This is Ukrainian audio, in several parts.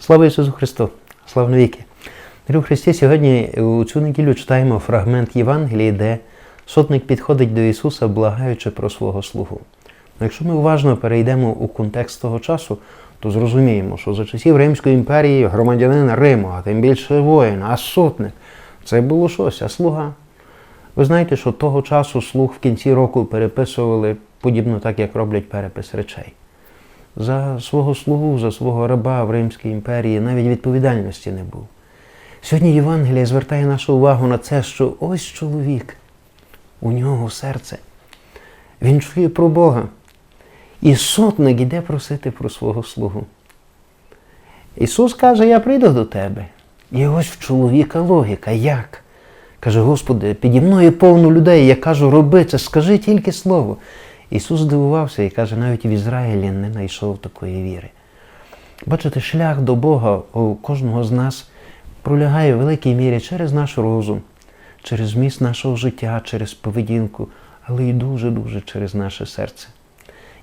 Слава Ісусу Христу! Слава навіки! Дорогі Христі, сьогодні у цю неділю читаємо фрагмент Євангелії, де сотник підходить до Ісуса, благаючи про свого слугу. Ну, Якщо ми уважно перейдемо у контекст того часу, то зрозуміємо, що за часів Римської імперії громадянин Риму, а тим більше воїн, а сотник це було щось, а слуга. Ви знаєте, що того часу слуг в кінці року переписували подібно так, як роблять перепис речей. За свого слугу, за свого раба в Римській імперії навіть відповідальності не був. Сьогодні Євангелія звертає нашу увагу на це, що ось чоловік, у нього серце. Він чує про Бога. І сотник іде просити про свого слугу. Ісус каже, я прийду до тебе. І ось в чоловіка логіка. Як? Каже, Господи, піді мною повно людей. Я кажу, роби це, скажи тільки слово. Ісус здивувався і каже, навіть в Ізраїлі не знайшов такої віри. Бачите, шлях до Бога у кожного з нас пролягає в великій мірі через наш розум, через зміст нашого життя, через поведінку, але й дуже-дуже через наше серце.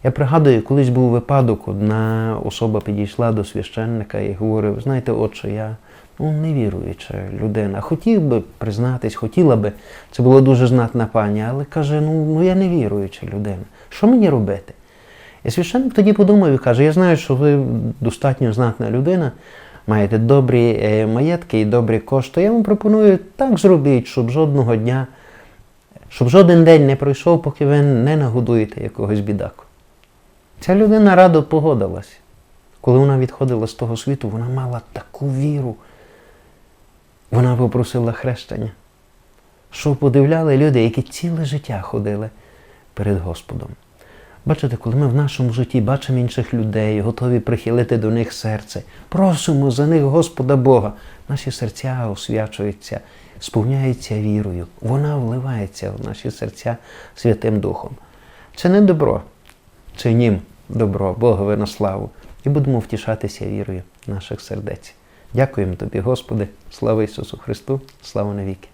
Я пригадую, колись був випадок, одна особа підійшла до священника і говорив, знаєте, отче, я ну, невіруюча людина. Хотів би признатись, хотіла би, це була дуже знатна пані, але каже, ну, ну я не віруюча людина. Що мені робити? І священник тоді подумав і каже, я знаю, що ви достатньо знатна людина, маєте добрі е, маєтки і добрі кошти. Я вам пропоную так зробіть, щоб жодного дня, щоб жоден день не пройшов, поки ви не нагодуєте якогось бідаку. Ця людина радо погодилась. Коли вона відходила з того світу, вона мала таку віру. Вона попросила хрещення, що подивляли люди, які ціле життя ходили перед Господом. Бачите, коли ми в нашому житті бачимо інших людей, готові прихилити до них серце, просимо за них Господа Бога, наші серця освячуються, сповняються вірою. Вона вливається в наші серця Святим Духом. Це не добро, чинім добро, Богове на славу, і будемо втішатися вірою наших сердець. Дякуємо тобі, Господи, слава Ісусу Христу, слава навіки.